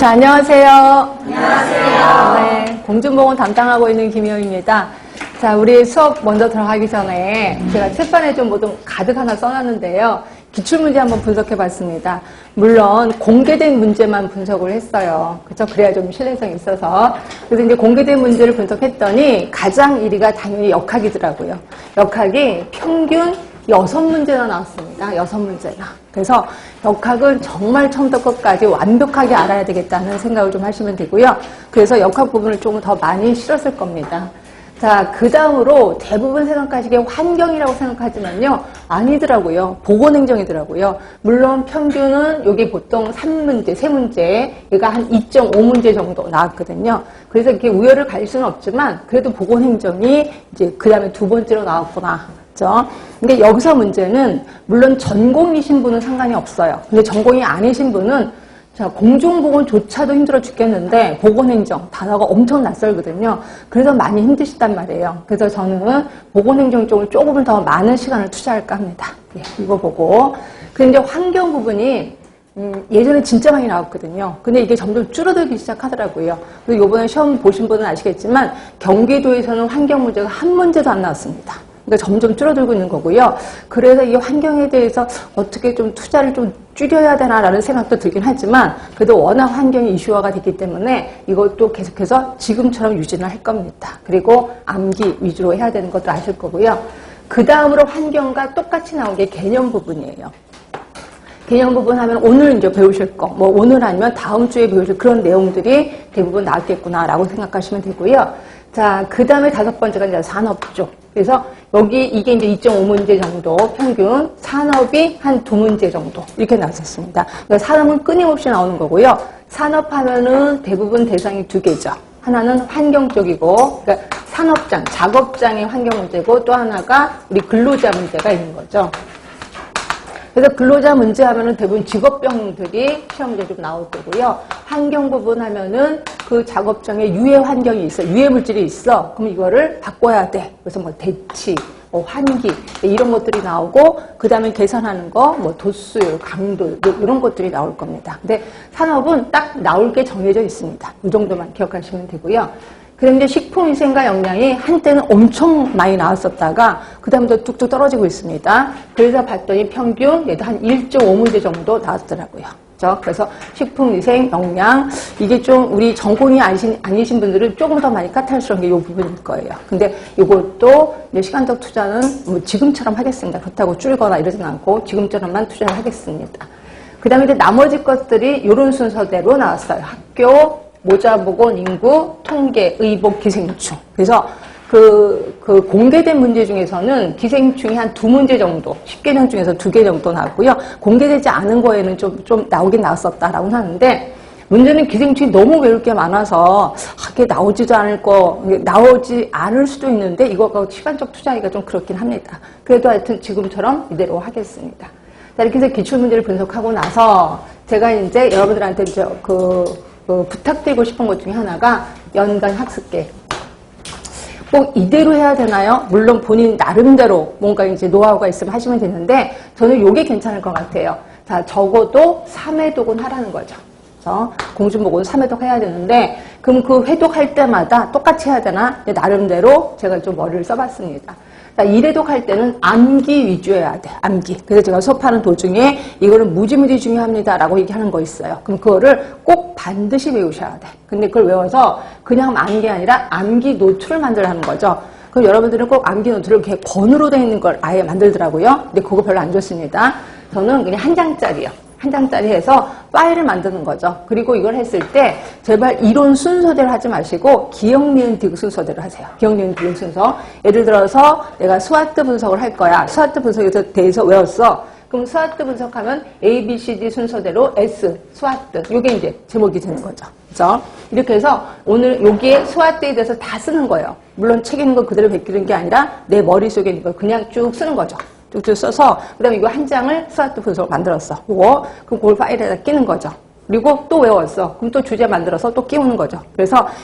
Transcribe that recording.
자, 안녕하세요. 안녕하세요. 네, 공중보건 담당하고 있는 김희영입니다. 자, 우리 수업 먼저 들어가기 전에 제가 책판에 좀 뭐든 가득 하나 써놨는데요. 기출문제 한번 분석해 봤습니다. 물론 공개된 문제만 분석을 했어요. 그렇죠? 그래야 좀 신뢰성이 있어서. 그래서 이제 공개된 문제를 분석했더니 가장 1위가 당연히 역학이더라고요. 역학이 평균 여섯 문제나 나왔습니다. 여섯 문제나. 그래서 역학은 정말 처음부터 끝까지 완벽하게 알아야 되겠다는 생각을 좀 하시면 되고요. 그래서 역학 부분을 조금 더 많이 실었을 겁니다. 자, 그 다음으로 대부분 생각하시기에 환경이라고 생각하지만요. 아니더라고요. 보건행정이더라고요. 물론 평균은 여기 보통 3문제, 3문제, 얘가 한 2.5문제 정도 나왔거든요. 그래서 이렇게 우열을 가릴 수는 없지만 그래도 보건행정이 이제 그 다음에 두 번째로 나왔구나. 그죠? 근데 여기서 문제는 물론 전공이신 분은 상관이 없어요. 근데 전공이 아니신 분은 자, 공중보건조차도 힘들어 죽겠는데 보건행정 단어가 엄청 낯설거든요. 그래서 많이 힘드시단 말이에요. 그래서 저는 보건행정 쪽을 조금 더 많은 시간을 투자할까 합니다. 예, 이거 보고. 그런데 환경 부분이 음, 예전에 진짜 많이 나왔거든요. 근데 이게 점점 줄어들기 시작하더라고요. 그리고 이번에 시험 보신 분은 아시겠지만 경기도에서는 환경 문제가 한 문제도 안 나왔습니다. 그러니까 점점 줄어들고 있는 거고요. 그래서 이 환경에 대해서 어떻게 좀 투자를 좀 줄여야 되나라는 생각도 들긴 하지만 그래도 워낙 환경이 이슈화가 됐기 때문에 이것도 계속해서 지금처럼 유지는 할 겁니다. 그리고 암기 위주로 해야 되는 것도 아실 거고요. 그 다음으로 환경과 똑같이 나온 게 개념 부분이에요. 개념 부분 하면 오늘 이제 배우실 거, 뭐 오늘 아니면 다음 주에 배우실 그런 내용들이 대부분 나왔겠구나라고 생각하시면 되고요. 자, 그 다음에 다섯 번째가 이제 산업 쪽. 그래서 여기 이게 이제 2.5문제 정도 평균, 산업이 한 두 문제 정도 이렇게 나왔었습니다. 그러니까 산업은 끊임없이 나오는 거고요. 산업 하면은 대부분 대상이 두 개죠. 하나는 환경 쪽이고, 그러니까 산업장, 작업장의 환경 문제고 또 하나가 우리 근로자 문제가 있는 거죠. 그래서 근로자 문제 하면은 대부분 직업병들이 시험 문제 좀 나올 거고요. 환경 부분 하면은 그 작업장에 유해 환경이 있어, 유해 물질이 있어. 그럼 이거를 바꿔야 돼. 그래서 뭐 대치, 뭐 환기 이런 것들이 나오고 그 다음에 계산하는 거, 뭐 도수율, 강도 이런 것들이 나올 겁니다. 근데 산업은 딱 나올 게 정해져 있습니다. 이 정도만 기억하시면 되고요. 그런데 식품위생과 영양이 한때는 엄청 많이 나왔었다가 그 다음부터 뚝뚝 떨어지고 있습니다. 그래서 봤더니 평균 얘도 한 1.5문제 정도 나왔더라고요. 그래서 식품위생, 영양 이게 좀 우리 전공이 아니신, 아니신 분들은 조금 더 많이 까탈스러운 게 이 부분일 거예요. 근데 이것도 시간적 투자는 뭐 지금처럼 하겠습니다. 그렇다고 줄거나 이러진 않고 지금처럼만 투자를 하겠습니다. 그 다음에 나머지 것들이 이런 순서대로 나왔어요. 학교, 모자보건, 인구, 통계, 의복, 기생충. 그래서 그, 그 공개된 문제 중에서는 기생충이 한 두 문제 정도, 10개년 중에서 두 개 정도 나왔고요. 공개되지 않은 거에는 좀, 좀 나오긴 나왔었다라고 하는데, 문제는 기생충이 너무 외울 게 많아서, 하게 나오지도 않을 거, 나오지 않을 수도 있는데, 이거가 시간적 투자하기가 좀 그렇긴 합니다. 그래도 하여튼 지금처럼 이대로 하겠습니다. 자, 이렇게 해서 기출 문제를 분석하고 나서, 제가 이제 여러분들한테 이제 그, 그 부탁드리고 싶은 것 중에 하나가 연간 학습계. 꼭 이대로 해야 되나요? 물론 본인 나름대로 뭔가 이제 노하우가 있으면 하시면 되는데 저는 이게 괜찮을 것 같아요. 자, 적어도 3회독은 하라는 거죠. 그래서 공중보고는 3회독 해야 되는데 그럼 그 회독할 때마다 똑같이 해야 되나? 나름대로 제가 좀 머리를 써봤습니다. 자, 1회독 할 때는 암기 위주여야 돼. 암기. 그래서 제가 수업하는 도중에 이거는 무지무지 중요합니다라고 얘기하는 거 있어요. 그럼 그거를 꼭 반드시 외우셔야 돼. 근데 그걸 외워서 그냥 암기 아니라 암기 노트를 만들라는 거죠. 그럼 여러분들은 꼭 암기 노트를 이렇게 번으로 되어 있는 걸 아예 만들더라고요. 근데 그거 별로 안 좋습니다. 저는 그냥 한 장짜리요. 한 장짜리 해서 파일을 만드는 거죠. 그리고 이걸 했을 때 제발 이론 순서대로 하지 마시고 기억, 니은, 디귿 순서대로 하세요. 기억, 니은, 디귿 순서. 예를 들어서 내가 스와트 분석을 할 거야. 스와트 분석에 대해서 외웠어. 그럼 스와트 분석하면 A, B, C, D 순서대로 S, 스와트. 이게 이제 제목이 되는 거죠. 그죠? 이렇게 해서 오늘 여기에 스와트에 대해서 다 쓰는 거예요. 물론 책 있는 거 그대로 베끼는 게 아니라 내 머릿속에 있는 걸 그냥 쭉 쓰는 거죠. 쭉쭉 써서 그다음에 이거 한 장을 스와트 분석을 만들었어. 그거 그럼 그걸 파일에다 끼는 거죠. 그리고 또 외웠어. 그럼 또 주제 만들어서 또 끼우는 거죠. 그래서